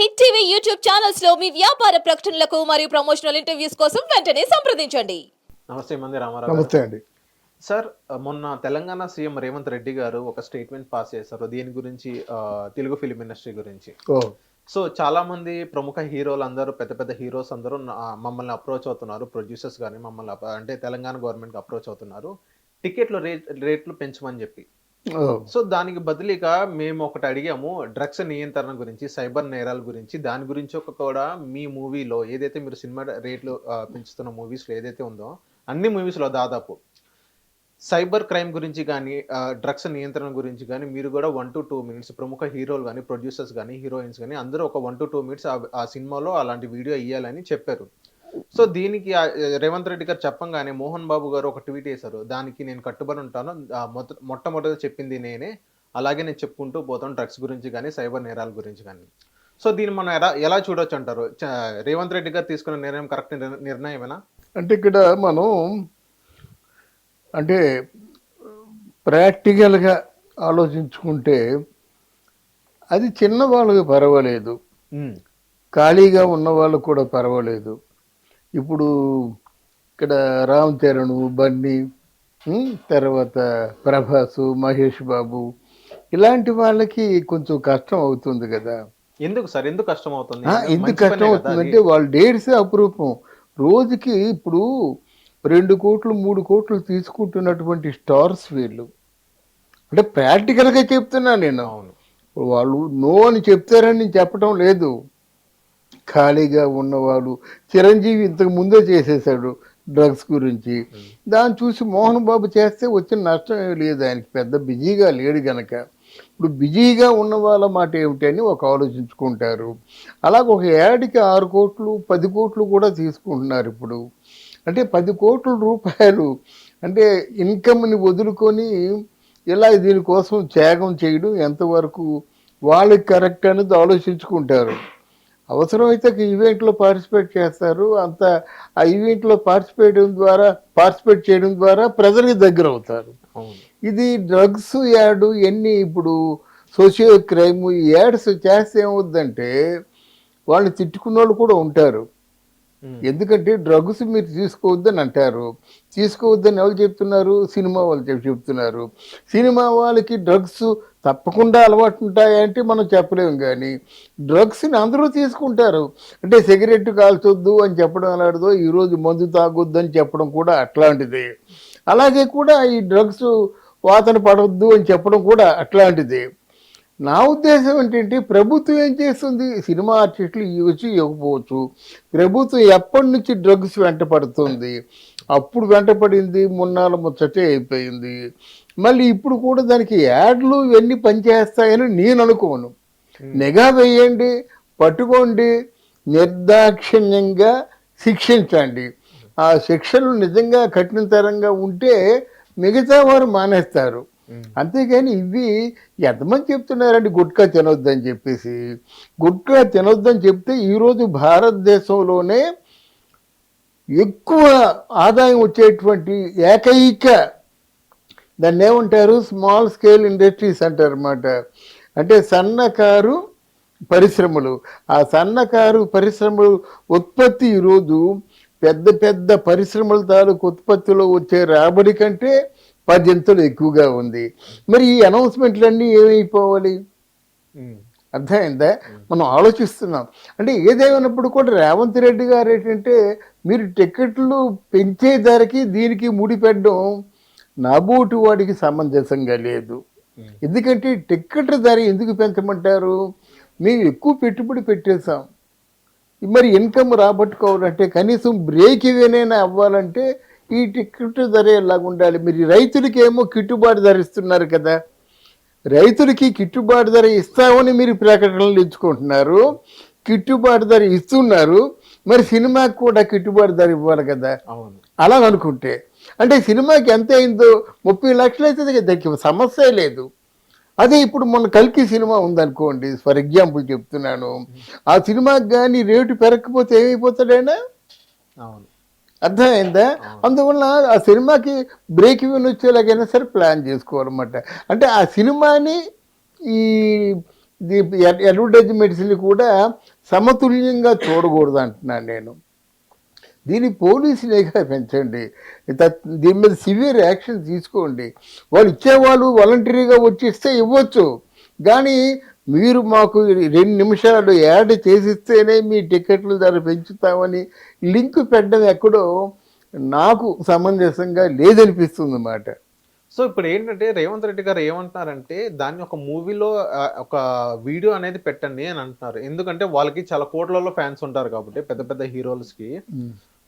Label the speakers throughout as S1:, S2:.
S1: Hit TV YouTube ఛానల్స్లో మీ వ్యాపార ప్రకటనలకు మరియు ప్రమోషనల్ ఇంటర్వ్యూస్ కోసం వెంటనే సంప్రదించండి.
S2: నమస్తే మంది రామారావు గారు.
S3: నమస్తే అండి.
S2: సార్ మొన్న తెలంగాణ సీఎం రేవంత్ రెడ్డి గారు ఒక స్టేట్మెంట్ పాస్ చేశారు దీని గురించి ఆ, తెలుగు ఫిలిం ఇండస్ట్రీ గురించి.
S3: ఓ.
S2: సో చాలా మంది ప్రముఖ హీరోలు అందరూ పెద్ద పెద్ద హీరోస్ అందరూ నా- మమ్మల్ని అప్రోచ్ అవుతున్నారు ప్రొడ్యూసర్స్ కానీ మమ్మల్ని అప్- అంటే తెలంగాణ గవర్నమెంట్ అప్రోచ్ అవుతున్నారు. టికెట్లు రేట్ రేట్లు పెంచమని చెప్పి. సో దానికి బదిలీగా మేము ఒకటి అడిగాము డ్రగ్స్ నియంత్రణ గురించి సైబర్ నేరాల గురించి. దాని గురించి ఒక కూడా మీ మూవీలో ఏదైతే మీరు సినిమా రేట్లు పెంచుతున్న మూవీస్లో ఏదైతే ఉందో అన్ని మూవీస్లో దాదాపు సైబర్ క్రైమ్ గురించి కానీ డ్రగ్స్ నియంత్రణ గురించి కానీ మీరు కూడా వన్ టు టూ మినిట్స్ ప్రముఖ హీరోలు కానీ ప్రొడ్యూసర్స్ కానీ హీరోయిన్స్ కానీ అందరూ ఒక వన్ టు టూ మినిట్స్ ఆ సినిమాలో అలాంటి వీడియో ఇవ్వాలని చెప్పారు. సో దీనికి రేవంత్ రెడ్డి గారు చెప్పంగానే మోహన్ బాబు గారు ఒక ట్వీట్ చేశారు. దానికి నేను కట్టుబడి ఉంటాను. మొట్టమొదటి చెప్పింది నేనే. అలాగే నేను చెప్పుకుంటూ పోతాను డ్రగ్స్ గురించి కానీ సైబర్ నేరాల గురించి కానీ. సో దీన్ని మనం ఎలా ఎలా చూడొచ్చు అంటారు? రేవంత్ రెడ్డి గారు తీసుకున్న నిర్ణయం కరెక్ట్ నిర్ణయమేనా?
S3: అంటే ఇక్కడ మనం అంటే ప్రాక్టికల్గా ఆలోచించుకుంటే అది చిన్న వాళ్ళకి పర్వాలేదు ఖాళీగా ఉన్న వాళ్ళకు కూడా పర్వాలేదు. ఇప్పుడు ఇక్కడ రామ్ చరణ్ బన్నీ తర్వాత ప్రభాస్ మహేష్ బాబు ఇలాంటి వాళ్ళకి కొంచెం కష్టం అవుతుంది కదా.
S2: ఎందుకు సార్? ఎందుకు కష్టం అవుతుంది?
S3: ఎందుకు కష్టం
S2: కదా
S3: అవుతుందంటే
S2: అది.
S3: వాళ్ళ డేట్స్ అపురూపం. రోజుకి ఇప్పుడు రెండు కోట్లు మూడు కోట్లు తీసుకుంటున్నటువంటి స్టార్స్ వీళ్ళు. అంటే ప్రాక్టికల్గా చెప్తున్నా నేను.
S2: అవును.
S3: వాళ్ళు నో అని చెప్తారని నేను చెప్పడం లేదు. ఖాళీగా ఉన్నవాళ్ళు చిరంజీవి ఇంతకు ముందే చేసేసాడు డ్రగ్స్ గురించి. దాన్ని చూసి మోహన్ బాబు చేస్తే వచ్చిన నష్టం ఏమీ లేదు ఆయనకి పెద్ద బిజీగా లేడు గనక. ఇప్పుడు బిజీగా ఉన్న వాళ్ళ మాట ఏమిటని ఒక ఆలోచించుకుంటారు. అలాగే ఒక ఏడాదికి ఆరు కోట్లు పది కోట్లు కూడా తీసుకుంటున్నారు ఇప్పుడు. అంటే పది కోట్ల రూపాయలు అంటే ఇన్కమ్ని వదులుకొని ఇలా దీనికోసం త్యాగం చేయడం ఎంతవరకు వాళ్ళకి కరెక్ట్ అనేది ఆలోచించుకుంటారు. అవసరమైతే ఈవెంట్లో పార్టిసిపేట్ చేస్తారు. అంత ఆ ఈవెంట్లో పార్టిసిపేట్ ద్వారా పార్టిసిపేట్ చేయడం ద్వారా ప్రజలకు దగ్గర అవుతారు. ఇది డ్రగ్స్ యాడ్ ఎన్ని ఇప్పుడు సోషియో క్రైమ్ ఈ యాడ్స్ చేస్తే ఏమవుద్దంటే వాళ్ళని తిట్టుకున్న వాళ్ళు కూడా ఉంటారు. ఎందుకంటే డ్రగ్స్ మీరు తీసుకోవద్దని అంటారు. తీసుకోవద్దని ఎవరు చెప్తున్నారు? సినిమా వాళ్ళు చెప్ చెప్తున్నారు. సినిమా వాళ్ళకి డ్రగ్స్ తప్పకుండా అలవాటు ఉంటాయంటే మనం చెప్పలేము కానీ డ్రగ్స్ని అందరూ తీసుకుంటారు. అంటే సిగరెట్ కాల్చొద్దు అని చెప్పడం అలాంటిదో ఈరోజు మందు తాగొద్దు అని చెప్పడం కూడా అట్లాంటిదే. అలాగే కూడా ఈ డ్రగ్స్ వాతన పడవద్దు అని చెప్పడం కూడా అట్లాంటిదే. నా ఉద్దేశం ఏంటంటే ప్రభుత్వం ఏం చేస్తుంది? సినిమా ఆర్టిస్టులు ఇవ్వచ్చు ఇవ్వకపోవచ్చు. ప్రభుత్వం ఎప్పటి నుంచి డ్రగ్స్ వెంట పడుతుంది? అప్పుడు వెంట పడింది మున్నాళ్ళ ముచ్చటే అయిపోయింది. మళ్ళీ ఇప్పుడు కూడా దానికి యాడ్లు ఇవన్నీ పనిచేస్తాయని నేను అనుకోను. నిఘా వేయండి పట్టుకోండి నిర్దాక్షిణ్యంగా శిక్షించండి. ఆ శిక్షలు నిజంగా కఠినతరంగా ఉంటే మిగతా వారు మానేస్తారు. అంతేగాని ఇవి ఎంతమంది చెప్తున్నారండి గుట్కా తినొద్దని చెప్పేసి. గుట్కా తినొద్దని చెప్తే ఈరోజు భారతదేశంలోనే ఎక్కువ ఆదాయం వచ్చేటువంటి ఏకైక దాన్ని ఏమంటారు? స్మాల్ స్కేల్ ఇండస్ట్రీస్ అంటారన్నమాట. అంటే సన్నకారు పరిశ్రమలు. ఆ సన్నకారు పరిశ్రమలు ఉత్పత్తి ఈరోజు పెద్ద పెద్ద పరిశ్రమల తాలూకు ఉత్పత్తిలో వచ్చే రాబడి కంటే పదింతలు ఎక్కువగా ఉంది. మరి ఈ అనౌన్స్మెంట్లన్నీ ఏమైపోవాలి? అర్థమైందా? మనం ఆలోచిస్తున్నాం. అంటే ఏదేమైనప్పుడు కూడా రేవంత్ రెడ్డి గారు ఏంటంటే మీరు టికెట్లు పెంచే ధరకి దీనికి ముడిపెట్టడం నాబోటి వాడికి సమంజసంగా లేదు. ఎందుకంటే టికెట్ ధర ఎందుకు పెంచమంటారు? మేము ఎక్కువ పెట్టుబడి పెట్టేశాం. మరి ఇన్కమ్ రాబట్టుకోవాలంటే కనీసం బ్రేక్ ఇవేనైనా అవ్వాలంటే ఈ టికెట్ ధర ఎలాగ ఉండాలి మీరు రైతులకి ఏమో గిట్టుబాటు ధర ఇస్తున్నారు కదా. రైతులకి గిట్టుబాటు ధర ఇస్తామని మీరు ప్రకటనలు ఇచ్చుకుంటున్నారు గిట్టుబాటు ధర ఇస్తున్నారు. మరి సినిమాకి కూడా గిట్టుబాటు ధర ఇవ్వాలి కదా?
S2: అవును.
S3: అలా అనుకుంటే అంటే సినిమాకి ఎంత అయిందో ముప్పై లక్షలు అయితే దానికి సమస్య లేదు. అదే ఇప్పుడు మొన్న కల్కి సినిమా ఉందనుకోండి ఫర్ ఎగ్జాంపుల్ చెప్తున్నాను. ఆ సినిమాకి కానీ రేటు పెరగకపోతే ఏమైపోతాడైనా
S2: అవును.
S3: అర్థమైందా? అందువల్ల ఆ సినిమాకి బ్రేక్ ఈవెన్ వచ్చేలాగైనా సరే ప్లాన్ చేసుకోవాలన్నమాట. అంటే ఆ సినిమాని ఈ అడ్వర్టైజ్మెంట్స్ని కూడా సమతుల్యంగా చూడకూడదు అంటున్నాను నేను. దీన్ని పోలీసు నిఘా పెంచండి. దీని మీద సివియర్ యాక్షన్ తీసుకోండి. వాళ్ళు ఇచ్చేవాళ్ళు వాలంటరీగా వచ్చిస్తే ఇవ్వచ్చు. కానీ మీరు మాకు రెండు నిమిషాలు యాడ్ చేసిస్తేనే మీ టికెట్ల ధర పెంచుతామని లింక్ పెట్టడం ఎక్కడో నాకు సమంజసంగా లేదనిపిస్తుంది అన్నమాట
S2: సో ఇప్పుడు ఏంటంటే రేవంత్ రెడ్డి గారు ఏమంటున్నారంటే దాన్ని ఒక మూవీలో ఒక వీడియో అనేది పెట్టండి అని అంటున్నారు. ఎందుకంటే వాళ్ళకి చాలా కోట్లలో ఫ్యాన్స్ ఉంటారు కాబట్టి పెద్ద పెద్ద హీరోస్కి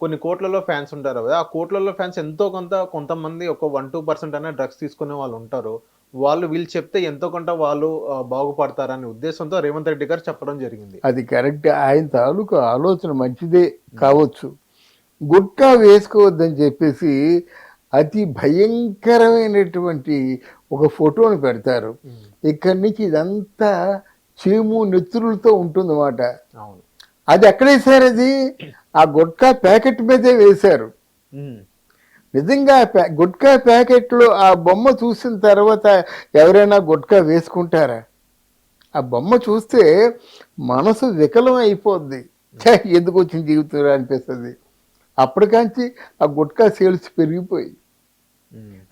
S2: కొన్ని కోట్లలో ఫ్యాన్స్ ఉంటారు కదా ఆ కోట్లలో ఫ్యాన్స్ ఎంతో కొంత కొంతమంది ఒక వన్ టూ పర్సెంట్ అనే డ్రగ్స్ తీసుకునే వాళ్ళు ఉంటారు. వాళ్ళు వీళ్ళు చెప్తే ఎంతో కొంత వాళ్ళు బాగుపడతారనే ఉద్దేశంతో రేవంత్ రెడ్డి గారు చెప్పడం జరిగింది.
S3: అది కరెక్ట్. ఆయన తాలూకు ఆలోచన మంచిదే కావచ్చు. గుట్కా వేసుకోవద్దని చెప్పేసి అతి భయంకరమైనటువంటి ఒక ఫోటోని పెడతారు. ఇక్కడి నుంచి ఇదంతా చీము నెత్తురులతో ఉంటుందన్నమాట.
S2: అవును.
S3: అది ఎక్కడ వేశారు అది? ఆ గుట్కా ప్యాకెట్ మీదే వేశారు. నిజంగా గుట్కా ప్యాకెట్లో ఆ బొమ్మ చూసిన తర్వాత ఎవరైనా గుట్కా వేసుకుంటారా? ఆ బొమ్మ చూస్తే మనసు వికలం అయిపోద్ది. ఎందుకు వచ్చిన జీవితం అనిపిస్తుంది. అప్పటికాంచి ఆ గుట్కా సేల్స్ పెరిగిపోయి.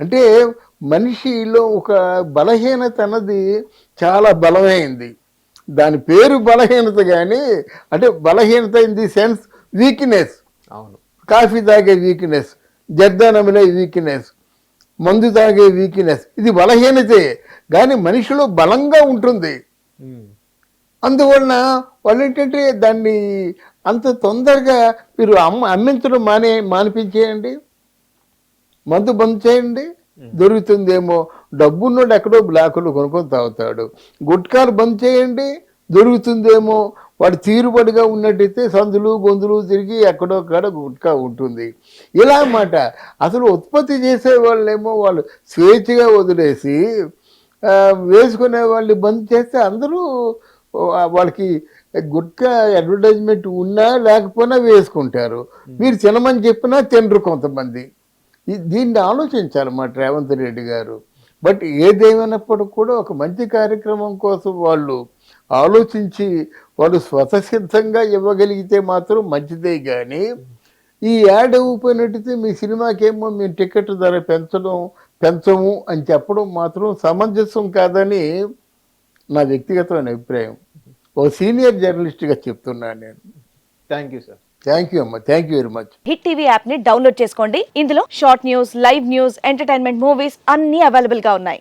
S3: అంటే మనిషిలో ఒక బలహీనత అన్నది చాలా బలమైంది. దాని పేరు బలహీనత కానీ అంటే బలహీనత ఇన్ ది సెన్స్ వీక్నెస్.
S2: అవును.
S3: కాఫీ తాగే వీక్నెస్. జర్దానమిలే వీక్నెస్ మందు తాగే వీక్నెస్. ఇది బలహీనతే కానీ మనిషిలో బలంగా ఉంటుంది. అందువలన వాళ్ళు ఏంటంటే దాన్ని అంత తొందరగా మీరు అమ్మ అమ్మించడం మానే మానిపించేయండి. మందు బంద్ చేయండి. దొరుకుతుందేమో. డబ్బున్నోడు ఎక్కడో బ్లాకులు కొనుక్కొని తాగుతాడు. గుట్కాలు బంద్ చేయండి. దొరుకుతుందేమో. వాడు తీరుబడిగా ఉన్నట్టయితే సందులు గొంతులు తిరిగి ఎక్కడో కాడ గుట్కా ఉంటుంది. ఇలా అన్నమాట అసలు ఉత్పత్తి చేసే వాళ్ళేమో వాళ్ళు స్వేచ్ఛగా వదిలేసి వేసుకునే వాళ్ళని బంద్ చేస్తే అందరూ వాళ్ళకి గుట్కా అడ్వర్టైజ్మెంట్ ఉన్నా లేకపోయినా వేసుకుంటారు. మీరు తినమని చెప్పినా తినరు కొంతమంది. దీన్ని ఆలోచించాలన్నమాట రేవంత్ రెడ్డి గారు. బట్ ఏదేమైనప్పటికి కూడా ఒక మంచి కార్యక్రమం కోసం వాళ్ళు ఆలోచించి వాళ్ళు స్వతసిద్ధంగా ఇవ్వగలిగితే మాత్రం మంచిదే కానీ ఈ యాడ్ అయిపోయినట్టయితే మీ సినిమాకేమో మేము టికెట్ ధర పెంచడం పెంచము అని చెప్పడం మాత్రం సమంజసం కాదని నా వ్యక్తిగతమైన అభిప్రాయం. ఓ సీనియర్ జర్నలిస్ట్గా చెప్తున్నాను నేను.
S2: Thank you sir.
S3: Thank you అమ్మ. Thank you very much.
S4: Hit TV యాప్ని డౌన్లోడ్ చేసుకోండి. ఇందులో short news live news entertainment movies అన్ని అవైలబుల్గా ఉన్నాయి.